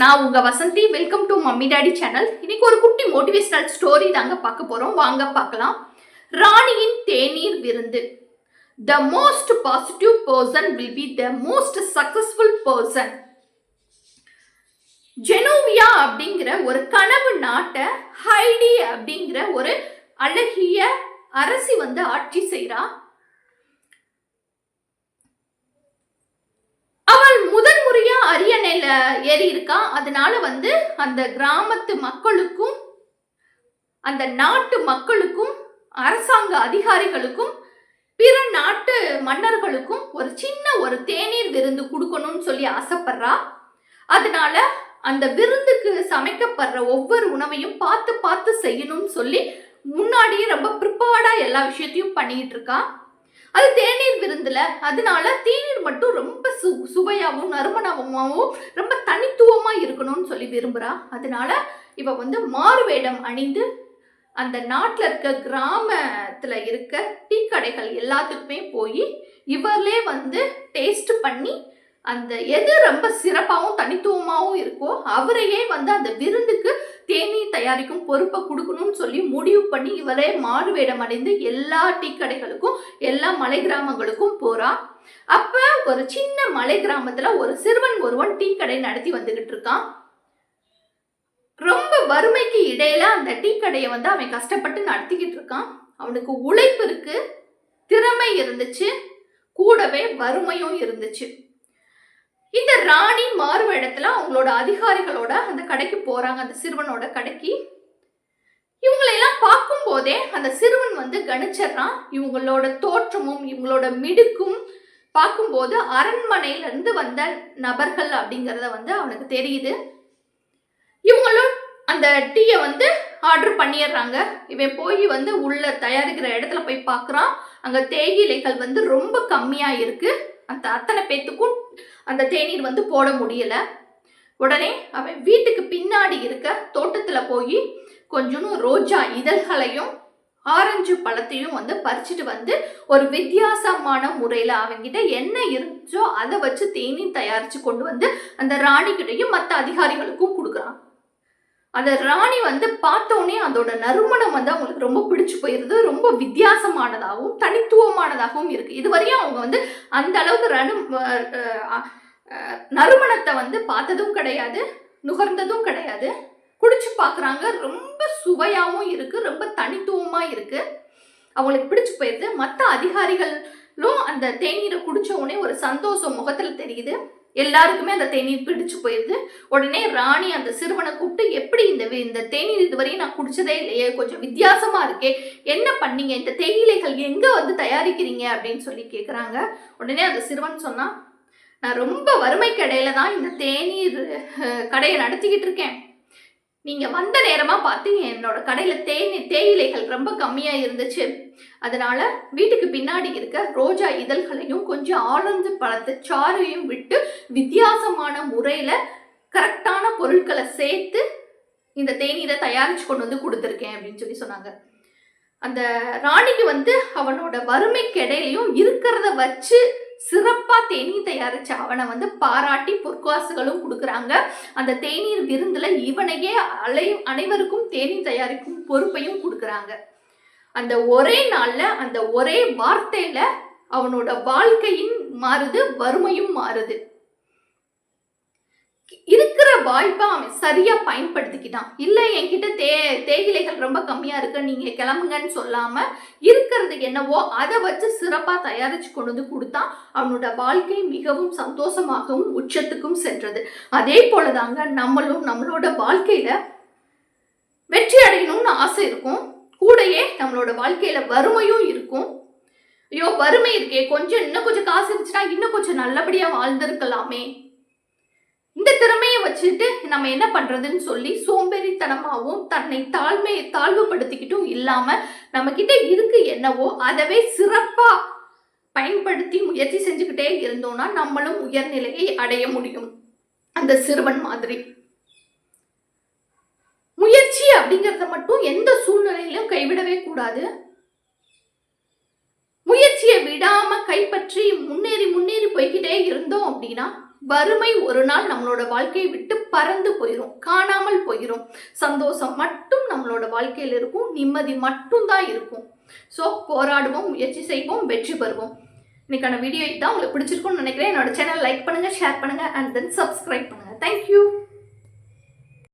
நான் உங்க Vasanthi. Welcome to mummy daddy channel இன்னைக்கு ஒரு குட்டி மோட்டிவேஷனல் ஸ்டோரி தாங்க பார்க்க போறோம். வாங்க பார்க்கலாம். ராணியின் தேநீர் விருந்து. The most positive person will be the most successful person Genovia அப்படிங்கிற ஒரு கனவு நாட்டை ஹைடி அப்படிங்கிற ஒரு அழகிய அரசி வந்து ஆட்சி செய்கிறா முதன் அரியணையில் ஏறி இருக்கா? அதனால வந்து அந்த கிராமத்து மக்களுக்கும் அந்த நாட்டு மக்களுக்கும் அரசாங்க அதிகாரிகளுக்கும் பிற நாட்டு மன்னர்களுக்கும் ஒரு சின்ன ஒரு தேநீர் விருந்து கொடுக்கணும்னு சொல்லி ஆசைப்படுறா. அதனால அந்த விருந்துக்கு சமைக்கப்படுற ஒவ்வொரு உணவையும் பார்த்து பார்த்து செய்யணும்னு சொல்லி முன்னாடியே ரொம்ப ப்ரிப்பேர்டாக எல்லா விஷயத்தையும் பண்ணிட்டு இருக்கா. அது தேநீர் விருந்தில். அதனால தேநீர் மட்டும் ரொம்ப சு சுவையாகவும் நறுமணமாகவும் ரொம்ப தனித்துவமாக இருக்கணும்னு சொல்லி விரும்புகிறா அதனால இவ வந்து மாறுவேடம் அணிந்து அந்த நாட்டில் இருக்க கிராமத்தில் இருக்க டீ கடைகள் எல்லாத்துக்குமே போய் இவர்களே வந்து டேஸ்ட் பண்ணி அந்த எது ரொம்ப சிறப்பாகவும் தனித்துவமாகவும் இருக்கோ அவரையே வந்து அந்த விருந்துக்கு தேநீர் தயாரிக்கும் பொறுப்பை கொடுக்கணும்னு சொல்லி முடிவு பண்ணி இவரே மாறு வேடம் அடைந்து எல்லா டீ கடைகளுக்கும் எல்லா மலை கிராமங்களுக்கும் போறா. அப்ப ஒரு சின்ன மலை கிராமத்துல ஒரு சிறுவன் ஒருவன் டீ கடை நடத்தி வந்துகிட்டு இருக்கான். ரொம்ப வறுமைக்கு இடையில அந்த டீ கடையை வந்து அவன் கஷ்டப்பட்டு நடத்திக்கிட்டு இருக்கான். அவனுக்கு உழைப்பு இருக்கு திறமை இருந்துச்சு கூடவே வறுமையும் இருந்துச்சு. இந்த ராணி மாறுவேடத்துல அவங்களோட அதிகாரிகளோட அந்த கடைக்கு போறாங்க அந்த சிறுவனோட கடைக்கு. இவங்களையெல்லாம் பார்க்கும் போதே அந்த சிறுவன் வந்து கணிச்சிடுறான். இவங்களோட தோற்றமும் இவங்களோட மிடுக்கும் பார்க்கும்போது அரண்மனையில இருந்து வந்த நபர்கள் அப்படிங்கிறத வந்து அவனுக்கு தெரியுது. இவங்களும் அந்த டீயை வந்து ஆர்டர் பண்ணிடுறாங்க. இவன் போய் வந்து உள்ள தயாரிக்கிற இடத்துல போய் பார்க்குறான். அங்கே தேயிலைகள் வந்து ரொம்ப கம்மியாக இருக்குது அந்த அத்தனை பேத்துக்கும் அந்த தேநீர் வந்து போட முடியல. உடனே அவன் வீட்டுக்கு பின்னாடி இருக்க தோட்டத்தில் போய் கொஞ்சம் ரோஜா இதழ்களையும் ஆரஞ்சு பழத்தையும் வந்து பறிச்சுட்டு வந்து ஒரு வித்தியாசமான முறையில் அவங்கிட்ட என்ன இருந்துச்சோ அதை வச்சு தேநீர் தயாரித்து கொண்டு வந்து அந்த ராணிக்கிட்டையும் மற்ற அதிகாரிகளுக்கும் கொடுக்குறான். அந்த ராணி வந்து பார்த்தோன்னே அதோட நறுமணம் வந்து அவங்களுக்கு ரொம்ப பிடிச்சு போயிருது. ரொம்ப வித்தியாசமானதாகவும் தனித்துவமானதாகவும் இருக்கு. இதுவரையும் அவங்க வந்து அந்த அளவுக்கு ரணு நறுமணத்தை வந்து பார்த்ததும் கிடையாது நுகர்ந்ததும் கிடையாது. குடிச்சு பார்க்குறாங்க ரொம்ப சுவையாகவும் இருக்குது ரொம்ப தனித்துவமாக இருக்குது அவங்களுக்கு பிடிச்சு போயிடுது மற்ற அதிகாரிகளும் அந்த தேநீரை குடித்த உடனே ஒரு சந்தோஷம் முகத்தில் தெரியுது. எல்லாருக்குமே அந்த தேநீர் பிடிச்சு போயிருது. உடனே ராணி அந்த சிறுவனை கூப்பிட்டு எப்படி இந்த இந்த தேநீர் இதுவரையும் நான் குடிச்சதே இல்லையே கொஞ்சம் வித்தியாசமா இருக்கே. என்ன பண்ணீங்க? இந்த தேயிலைகள் எங்க வந்து தயாரிக்கிறீங்க? அப்படின்னு சொல்லி கேக்குறாங்க. உடனே அந்த சிறுவன் சொன்னான் நான் ரொம்ப வறுமை கடையில தான் இந்த தேநீர் கடையை நடத்திக்கிட்டு இருக்கேன். நீங்கள் வந்த நேரமாக பார்த்தீங்க என்னோட கடையில் தேனி தேயிலைகள் ரொம்ப கம்மியாக இருந்துச்சு. அதனால் வீட்டுக்கு பின்னாடி இருக்க ரோஜா இதழ்களையும் கொஞ்சம் ஆழ்ந்து பழத்து சாறையும் விட்டு வித்தியாசமான முறையில் கரெக்டான பொருட்களை சேர்த்து இந்த தேநீரை தயாரித்து கொண்டு வந்து கொடுத்துருக்கேன் அப்படின்னு சொல்லி சொன்னாங்க. அந்த ராணிக்கு வந்து அவனோட வறுமைக்கு இடையிலையும் இருக்கிறத வச்சு சிறப்பாக தேநீர் தயாரித்த அவனை வந்து பாராட்டி பொற்காசுகளும் கொடுக்குறாங்க. அந்த தேநீர் விருந்தில் இவனையே அலை அனைவருக்கும் தேநீர் தயாரிக்கும் பொறுப்பையும் கொடுக்குறாங்க. அந்த ஒரே நாளில் அந்த ஒரே வார்த்தையில் அவனோட வாழ்க்கையின் மாறுது வறுமையும் மாறுது. இருக்கிற வாய்ப்பை அவன் சரியா பயன்படுத்திக்கிட்டான். இல்லை என்கிட்ட தே தேயிலைகள் ரொம்ப கம்மியா இருக்கு நீங்க கிளம்புங்கன்னு சொல்லாம இருக்கிறது என்னவோ அதை வச்சு சிறப்பா தயாரிச்சு கொண்டு வந்து கொடுத்தான். அவனோட வாழ்க்கை மிகவும் சந்தோஷமாகவும் உச்சத்துக்கும் சென்றது. அதே போலதாங்க நம்மளும் நம்மளோட வாழ்க்கையில வெற்றி அடையணும்னு ஆசை இருக்கும். கூடயே நம்மளோட வாழ்க்கையில வறுமையும் இருக்கும். ஐயோ வறுமை இருக்கே கொஞ்சம் இன்னும் கொஞ்சம் காசு இருந்துச்சுன்னா இன்னும் கொஞ்சம் நல்லபடியா வாழ்ந்திருக்கலாமே. இந்த திறமையை வச்சுட்டு நம்ம என்ன பண்றதுன்னு சொல்லி சோம்பேறித்தனமாகவும் தன்னை தாழ்மை தாழ்வுபடுத்திக்கிட்டும் இல்லாம நம்ம கிட்ட இருக்கு என்னவோ அதவே சிறப்பா பயன்படுத்தி முயற்சி செஞ்சுக்கிட்டே இருந்தோம்னா நம்மளும் உயர்நிலையை அடைய முடியும். அந்த சிறுவன் மாதிரி. முயற்சி அப்படிங்கிறத மட்டும் எந்த சூழ்நிலையிலும் கைவிடவே கூடாது. விடாம கைப்பற்றி முன்னேறி முன்னேறி போய்கிட்டே இருந்தோம் அப்படின்னா வறுமை ஒரு நாள் நம்மளோட வாழ்க்கையை விட்டு பறந்து போயிடும் காணாமல் போயிடும் சந்தோஷம் மட்டும் நம்மளோட வாழ்க்கையில் இருக்கும் நிம்மதி மட்டும்தான் இருக்கும். ஸோ போராடுவோம் முயற்சி செய்வோம் வெற்றி பெறுவோம். இன்னைக்கான வீடியோ இதான் உங்களுக்கு பிடிச்சிருக்கும்னு நினைக்கிறேன். என்னோட சேனல் லைக் பண்ணுங்கள் ஷேர் பண்ணுங்கள் அண்ட் தென் சப்ஸ்கிரைப் பண்ணுங்கள் தேங்க்யூ